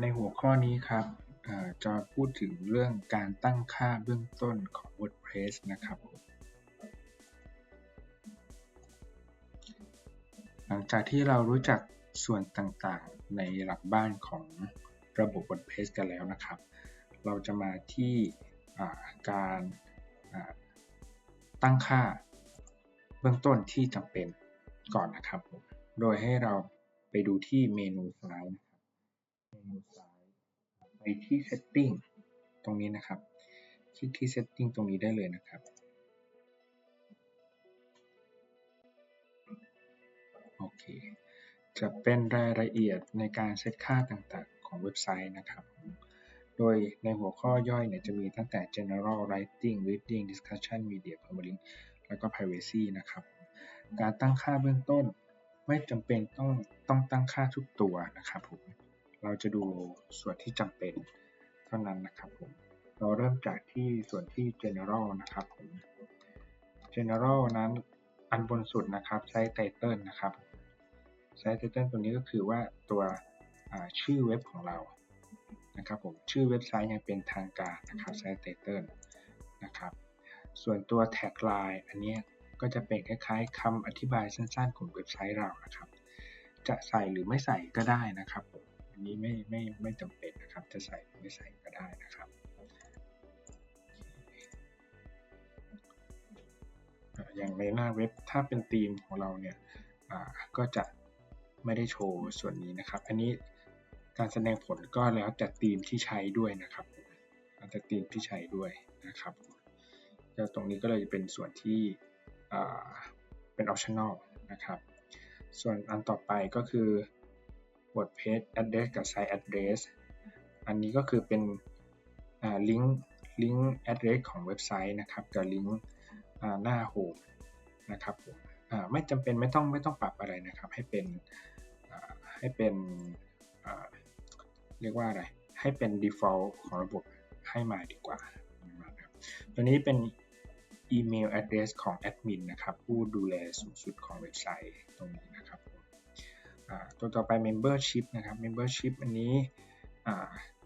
ในหัวข้อนี้ครับจะพูดถึงเรื่องการตั้งค่าเบื้องต้นของ WordPress นะครับหลังจากที่เรารู้จักส่วนต่างๆ ในหลักบ้านของระบบ WordPress กันแล้วนะครับ เราจะมาที่การตั้งค่าเบื้องต้นที่จำเป็นก่อนนะครับ โดยให้เราไปดูที่เมนูซ้ายนะครับเมนูซ้าย ไปที่ setting ตรงนี้นะครับ คลิกที่ setting ตรงนี้ได้เลยนะครับ โอเค จะเป็นรายละเอียดในการเซตค่าต่างๆ ของเว็บไซต์นะครับ โดยในหัวข้อย่อยเนี่ยจะมีตั้งแต่ general writing reading discussion media permalink แล้วก็ privacy นะครับ การตั้งค่าเบื้องต้นไม่จำเป็นต้องต้องตั้งค่าทุกตัวนะครับผม เราจะดูส่วนที่จำเป็นเท่านั้นนะครับผม เราเริ่มจากที่ส่วนที่ general นะครับผม general นั้นอันบนสุดนะครับใช้ title นะครับ ใช้ title ตัวนี้ก็คือว่าตัวชื่อเว็บของเรานะครับผมชื่อเว็บไซต์ยังเป็นทางการนะครับใช้ title นะครับ ส่วนตัว tagline อันนี้ก็จะเป็นคล้ายๆคำอธิบายสั้นๆ ของเว็บไซต์เรานะครับ จะใส่หรือไม่ใส่ก็ได้นะครับผม อันนี้ไม่ไม่ไม่จำเป็นนะครับ จะใส่หรือไม่ใส่ก็ได้นะครับอย่างในหน้าเว็บถ้าเป็นธีมของเราเนี่ยก็จะไม่ได้โชว์ส่วนนี้นะครับ อันนี้การแสดงผลก็แล้วแต่ธีมที่ใช้ด้วยนะครับแล้วแต่ธีมที่ใช้ด้วยนะครับแล้วตรงนี้ก็เลยเป็นส่วนที่เป็น optional นะครับ ส่วนอันต่อไปก็คือ WordPress address กับ site address อันนี้ก็คือเป็นลิงก์ลิงก์ address ของเว็บไซต์นะครับกับลิงก์หน้า home นะครับผมไม่จำเป็นไม่ต้องไม่ต้องปรับอะไรนะครับ ให้เป็นให้เป็นเรียกว่าอะไร ให้เป็น default ของระบบให้มาดีกว่าตัวนี้เป็นอีเมล address ของแอดมินนะครับ ผู้ดูแลสูงสุดของเว็บไซต์ตรงนี้ ตัวต่อไป membership นะครับ membership อันนี้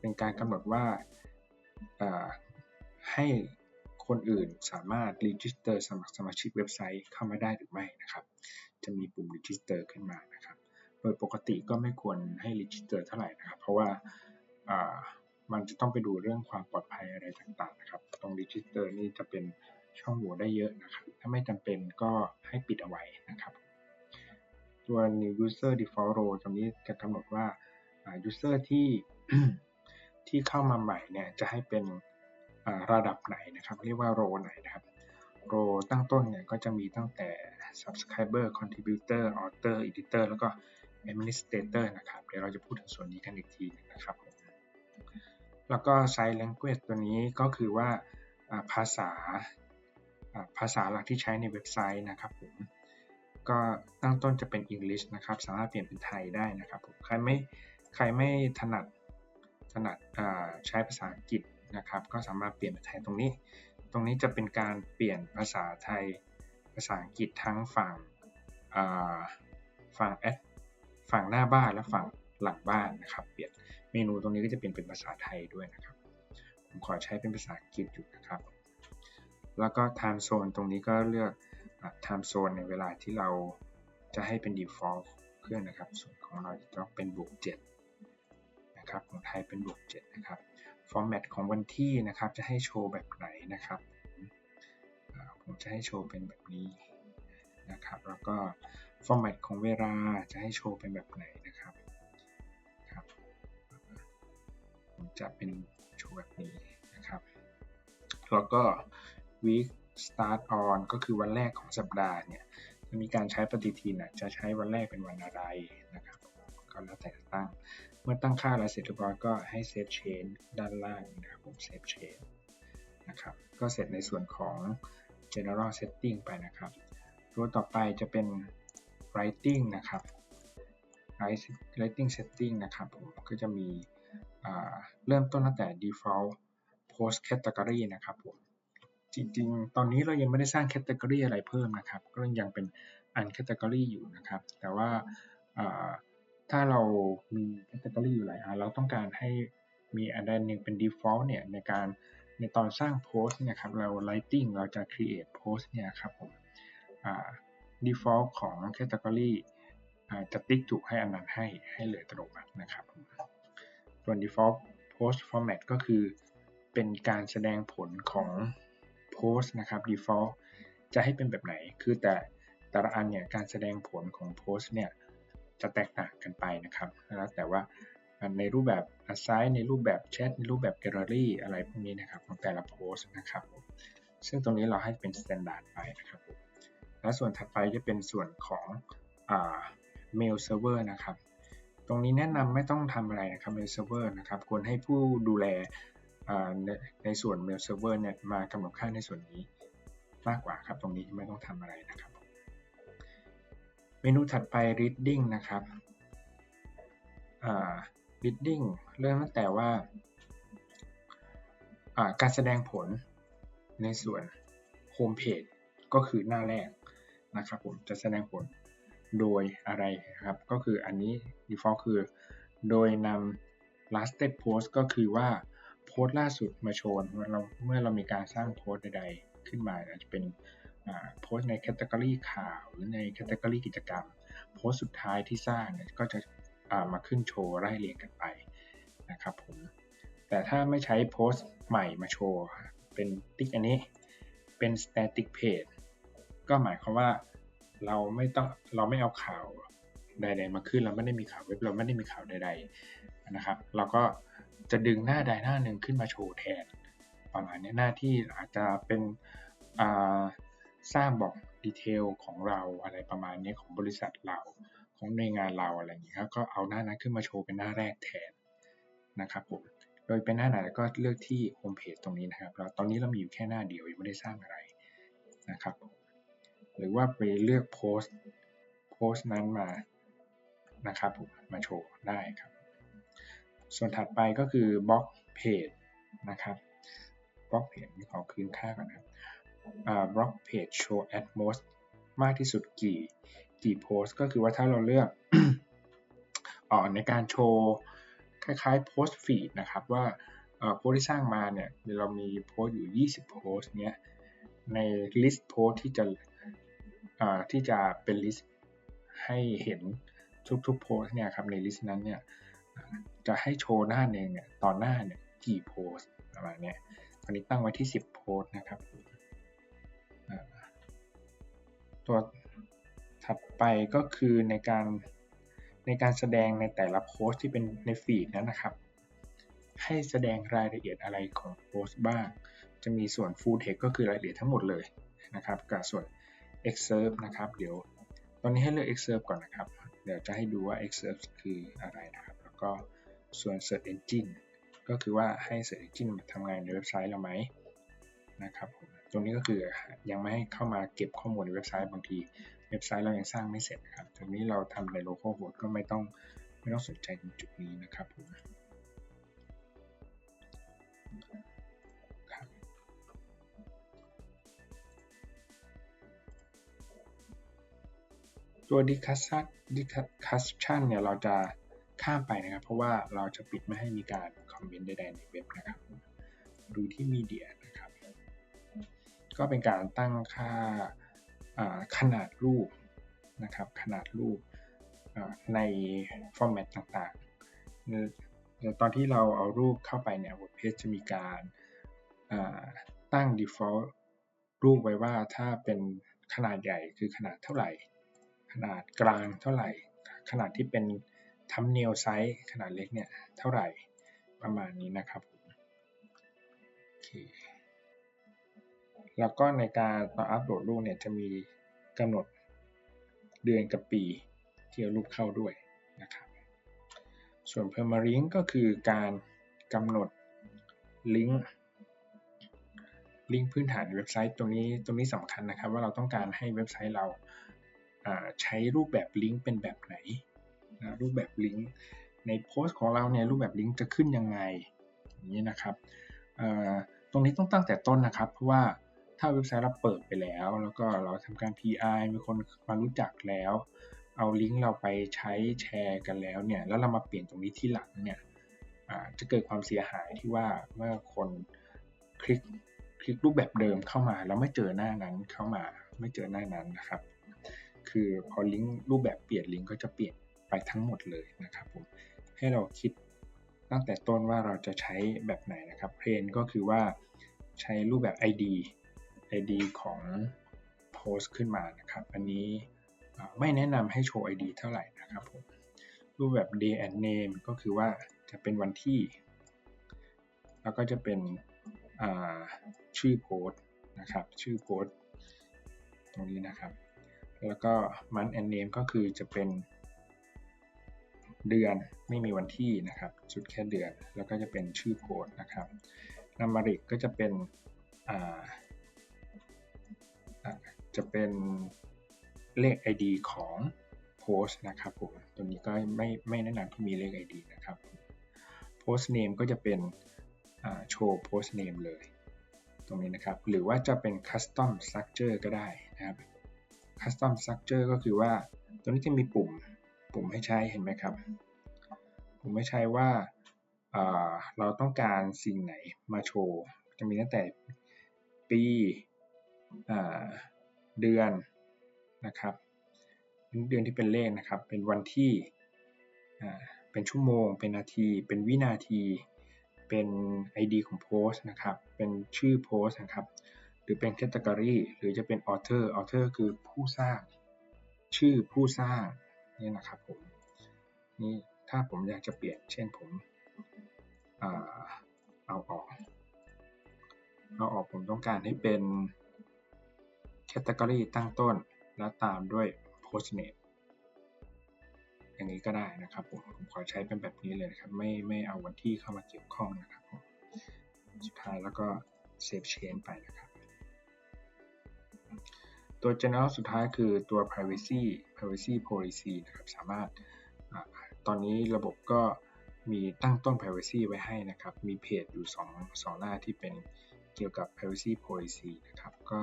เป็นการกำหนดว่าให้คนอื่นสามารถ register สมัครสมาชิกเว็บไซต์เข้ามาได้หรือไม่นะครับ จะมีปุ่ม register ขึ้นมานะครับ โดยปกติก็ไม่ควรให้ register เท่าไหร่นะครับ เพราะว่ามันจะต้องไปดูเรื่องความปลอดภัยอะไรต่างๆนะครับ ตรง register นี่จะเป็นช่องโหว่ได้เยอะนะครับ ถ้าไม่จำเป็นก็ให้ปิดเอาไว้นะครับ ตัว new user default role ตรงนี้จะกำหนดว่า user ที่ที่เข้ามาใหม่เนี่ยจะให้เป็นระดับไหนนะครับ เรียกว่าโรไหนนะครับโรตั้งต้นเนี่ยก็จะมีตั้งแต่ subscriber contributor author editor แล้วก็ administrator นะครับ เดี๋ยวเราจะพูดถึงส่วนนี้กันอีกทีนะครับ แล้วก็ site language ตัวนี้ก็คือว่าภาษาภาษาหลักที่ใช้ในเว็บไซต์นะครับผม ก็ตั้งต้นจะเป็น English นะครับ สามารถเปลี่ยนเป็นไทยได้นะครับผมใครไม่ใครไม่ถนัดถนัดใช้ภาษาอังกฤษนะครับ ก็สามารถเปลี่ยนเป็นไทยตรงนี้ ตรงนี้จะเป็นการเปลี่ยนภาษาไทยภาษาอังกฤษทั้งฝั่งฝั่งแอดฝั่งหน้าบ้านและฝั่งหลังบ้านนะครับ เปลี่ยนเมนูตรงนี้ก็จะเปลี่ยนเป็นภาษาไทยด้วยนะครับ ผมขอใช้เป็นภาษาอังกฤษอยู่นะครับ แล้วก็ time zone ตรงนี้ก็เลือก time zone ในเวลาที่เราจะให้เป็น default เครื่องนะครับ ส่วนของเราจะต้องเป็นบวก7นะครับของไทยเป็นบวก7นะครับ format ของวันที่นะครับจะให้โชว์แบบไหนนะครับผมจะให้โชว์เป็นแบบนี้นะครับแล้วก็ format ของเวลาจะให้โชว์เป็นแบบไหนนะครับครับผมจะเป็นโชว์แบบนี้นะครับ แล้วก็ week start on ก็คือวันแรกของสัปดาห์เนี่ยจะมีการใช้ปฏิทินจะใช้วันแรกเป็นวันอะไรนะครับก็แล้วแต่ตั้ง เมื่อตั้งค่าแล้วเสร็จเรียบร้อยก็ให้ save change ด้านล่างนะครับผม save change นะครับก็เสร็จในส่วนของ general setting ไปนะครับตัวต่อไปจะเป็น writing นะครับ writing setting นะครับผมก็จะมีเริ่มต้นตั้งแต่ default post category นะครับผม จริงๆ ตอนนี้เรายังไม่ได้สร้าง category อะไรเพิ่มนะครับ ก็ยังเป็น un category อยู่นะครับ แต่ว่าถ้าเรามีแคตตาล็ออยู่หลายอันเราต้องการให้มีอันใดหนึ่งเป็น default เนี่ยในการในตอนสร้างโพสเนี่ยครับเรา lighting เราจะ create post เนี่ยครับผม default ของ category จะติ๊กถูกให้อันนั้นให้ให้เลยอัตโนมัตินะครับ ส่วน default post format ก็คือเป็นการแสดงผลของ post นะครับ default จะให้เป็นแบบไหน คือแต่แต่ละอันเนี่ยการแสดงผลของ post เนี่ยจะแตกต่างกันไปนะครับแล้วแต่ว่าในรูปแบบ assign ในรูปแบบแชทในรูปแบบ gallery อะไรพวกนี้นะครับของแต่ละโพสต์นะครับ ซึ่งตรงนี้เราให้เป็น standard ไปนะครับและส่วนถัดไปจะเป็นส่วนของ mail server นะครับ ตรงนี้แนะนำไม่ต้องทำอะไรนะครับ mail server นะครับควรให้ผู้ดูแล ในส่วน mail server เนี่ยมากำหนดค่าในส่วนนี้มากกว่าครับ ตรงนี้ไม่ต้องทำอะไรนะครับ เมนูถัดไป reading นะครับ reading เริ่มตั้งแต่ว่าการแสดงผลในส่วน home page ก็คือหน้าแรกนะครับผมจะแสดงผลโดยอะไรครับ ก็คืออันนี้ default คือ โดยนำ lasted post ก็คือว่า โพสต์ล่าสุดมาโชว์เมื่อเราเมื่อเรามีการสร้างโพสต์ใดๆ ขึ้นมาอาจจะเป็นโพสต์ในแคตตากรีข่าวหรือในแคตตากรีกิจกรรม โพสต์สุดท้ายที่สร้างเนี่ยก็จะมาขึ้นโชว์ไล่เรียงกันไปนะครับผม แต่ถ้าไม่ใช้โพสต์ใหม่มาโชว์เป็นติ๊กอันนี้เป็น static page ก็หมายความว่าเราไม่ต้องเราไม่เอาข่าวใดๆมาขึ้นเราไม่ได้มีข่าวเว็บเราไม่ได้มีข่าวใด ๆนะครับ เราก็ จะดึงหน้าใดหน้าหนึ่งขึ้นมาโชว์แทนประมาณนี้หน้าที่อาจจะเป็นสร้างบอกดีเทลของเราอะไรประมาณนี้ของบริษัทเราของในงานเราอะไรอย่างเงี้ยก็เอาหน้านั้นขึ้นมาโชว์เป็นหน้าแรกแทนนะครับผมโดยเป็นหน้าไหนก็เลือกที่โฮมเพจตรงนี้นะครับเราตอนนี้เรามีอยู่แค่หน้าเดียวยังไม่ได้สร้างอะไรนะครับหรือว่าไปเลือกโพสต์โพสต์นั้นมานะครับผมมาโชว์ได้ครับ ส่วนถัดไปก็คือบล็อกเพจนะครับบล็อกเพจขอคืนค่าก่อนนะครับบล็อกเพจโชว์ at most มากที่สุดกี่กี่โพสก็คือว่าถ้าเราเลือกออในการโชว์คล้ายๆโพสต์ฟีดนะครับว่าโพสที่สร้างมาเนี่ยเรามีโพสอยู่ 20 โพสเนี้ยในลิสต์โพสที่จะที่จะเป็นลิสต์ให้เห็นทุกๆโพสเนี่ยครับในลิสต์นั้นเนี่ย จะให้โชว์หน้าเองเนี่ยตอนหน้าเนี่ยกี่โพสประมาณนี้ตอนนี้ตั้งไว้ที่ 10 โพสนะครับตัวถัดไปก็คือในการในการแสดงในแต่ละโพสที่เป็นในฟีดนั้นนะครับ ให้แสดงรายละเอียดอะไรของโพสบ้าง จะมีส่วน full text ก็คือรายละเอียดทั้งหมดเลยนะครับกับส่วน excerpt นะครับ เดี๋ยวตอนนี้ให้เลือก excerpt ก่อนนะครับ เดี๋ยวจะให้ดูว่า excerpt คืออะไรนะครับ ก็ส่วน search engine ก็คือว่าให้ search engine ทำงานในเว็บไซต์เราไหมนะครับผมตรงนี้ก็คือยังไม่ให้เข้ามาเก็บข้อมูลในเว็บไซต์บางที เว็บไซต์เรายังสร้างไม่เสร็จครับตรงนี้เราทำใน local host ก็ไม่ต้องไม่ต้องสนใจตรงจุดนี้นะครับผมตัว discussion discussion เนี่ยเราจะ ข้ามไปนะครับ เพราะว่าเราจะปิดไม่ให้มีการคอมเมนต์ใดๆในเว็บนะครับ ดูที่มีเดียนะครับ ก็เป็นการตั้งค่าขนาดรูปนะครับ ขนาดรูปในฟอร์แมตต่างๆ ตอนที่เราเอารูปเข้าไปเนี่ย WordPress จะมีการตั้ง default รูปไว้ว่าถ้าเป็นขนาดใหญ่คือขนาดเท่าไหร่ ขนาดกลางเท่าไหร่ ขนาดที่เป็น ทัมเนลไซส์ขนาดเล็กเนี่ยเท่าไหร่ประมาณนี้นะครับโอเคแล้วก็ในการตอนอัปโหลดรูปเนี่ยจะมีกำหนดเดือนกับปีที่เอารูปเข้าด้วยนะครับ ส่วน permalink ก็คือการกำหนดลิงก์ลิงก์พื้นฐานเว็บไซต์ตรงนี้ตรงนี้สำคัญนะครับ ว่าเราต้องการให้เว็บไซต์เราใช้รูปแบบลิงก์เป็นแบบไหน นะรูปแบบลิงก์ในโพสต์ของเราเนี่ยรูปแบบลิงก์จะขึ้นยังไงอย่างนี้นะครับตรงนี้ต้องตั้งแต่ต้นนะครับ เพราะว่าถ้าเว็บไซต์เราเปิดไปแล้ว แล้วก็เราทำการ PR มีคนมารู้จักแล้ว เอาลิงก์เราไปใช้แชร์กันแล้วเนี่ยแล้วเรามาเปลี่ยนตรงนี้ที่หลังเนี่ยจะเกิดความเสียหายที่ว่าเมื่อคนคลิกคลิกรูปแบบเดิมเข้ามาแล้วไม่เจอหน้านั้นเข้ามาไม่เจอหน้านั้นนะครับ คือพอลิงก์รูปแบบเปลี่ยนลิงก์ก็จะเปลี่ยน ไปทั้งหมดเลยนะครับผมให้เราคิดตั้งแต่ต้นว่าเราจะใช้แบบไหนนะครับเพลนก็คือว่าใช้รูปแบบ ID ID ของโพสต์ขึ้นมานะครับ อันนี้ไม่แนะนำให้โชว์ ID เท่าไหร่นะครับผมรูปแบบ day and name ก็คือว่าจะเป็นวันที่ แล้วก็จะเป็นชื่อโพสต์นะครับ ชื่อโพสต์ตรงนี้นะครับ แล้วก็ month and name ก็คือจะเป็น เดือนไม่มีวันที่นะครับ จุดแค่เดือน แล้วก็จะเป็นชื่อโพสนะครับนัมบาริกก็จะเป็นจะเป็นเลข ID ของโพสต์นะครับผมตัวนี้ก็ไม่ไม่แนะนำที่มีเลข ID นะครับ post name ก็จะเป็นโชว์ post name เลย ตรงนี้นะครับ หรือว่าจะเป็น custom structure ก็ได้นะครับ custom structure ก็คือว่าตัวนี้จะมีปุ่ม ปุ่มให้ใช้เห็นไหมครับ ปุ่มให้ใช้ว่าเราต้องการสิ่งไหนมาโชว์ จะมีตั้งแต่ปีเดือนนะครับเดือนที่เป็นเลขนะครับ เป็นวันที่เป็นชั่วโมง เป็นนาที เป็นวินาที เป็น ID ของโพสต์นะครับ เป็นชื่อโพสต์นะครับ หรือเป็นแคตตากรีหรือจะเป็น author author คือผู้สร้าง ชื่อผู้สร้าง นี่นะครับผมนี่ถ้าผมอยากจะเปลี่ยน เช่นผมเอาออก เอาออกผมต้องการให้เป็นแคตตากรีตั้งต้น แล้วตามด้วย post name อย่างนี้ก็ได้นะครับผมผมขอใช้เป็นแบบนี้เลยนะครับ ไม่ไม่เอาวันที่เข้ามาเกี่ยวข้องนะครับผมสุดท้ายแล้วก็ save change ไปนะครับ ตัว general สุดท้ายคือตัว privacy privacy policy นะครับสามารถอตอนนี้ระบบก็มีตั้งต้น privacy ไว้ให้นะครับ มีเพจอยู่2 2หน้าที่เป็นเกี่ยวกับ privacy policy นะครับ ก็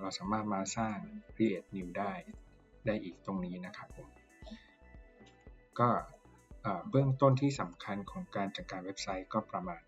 เราสามารถมาสร้าง create new ได้ได้อีกตรงนี้นะครับผม ก็เบื้องต้นที่สำคัญของการจัดการเว็บไซต์ก็ประมาณ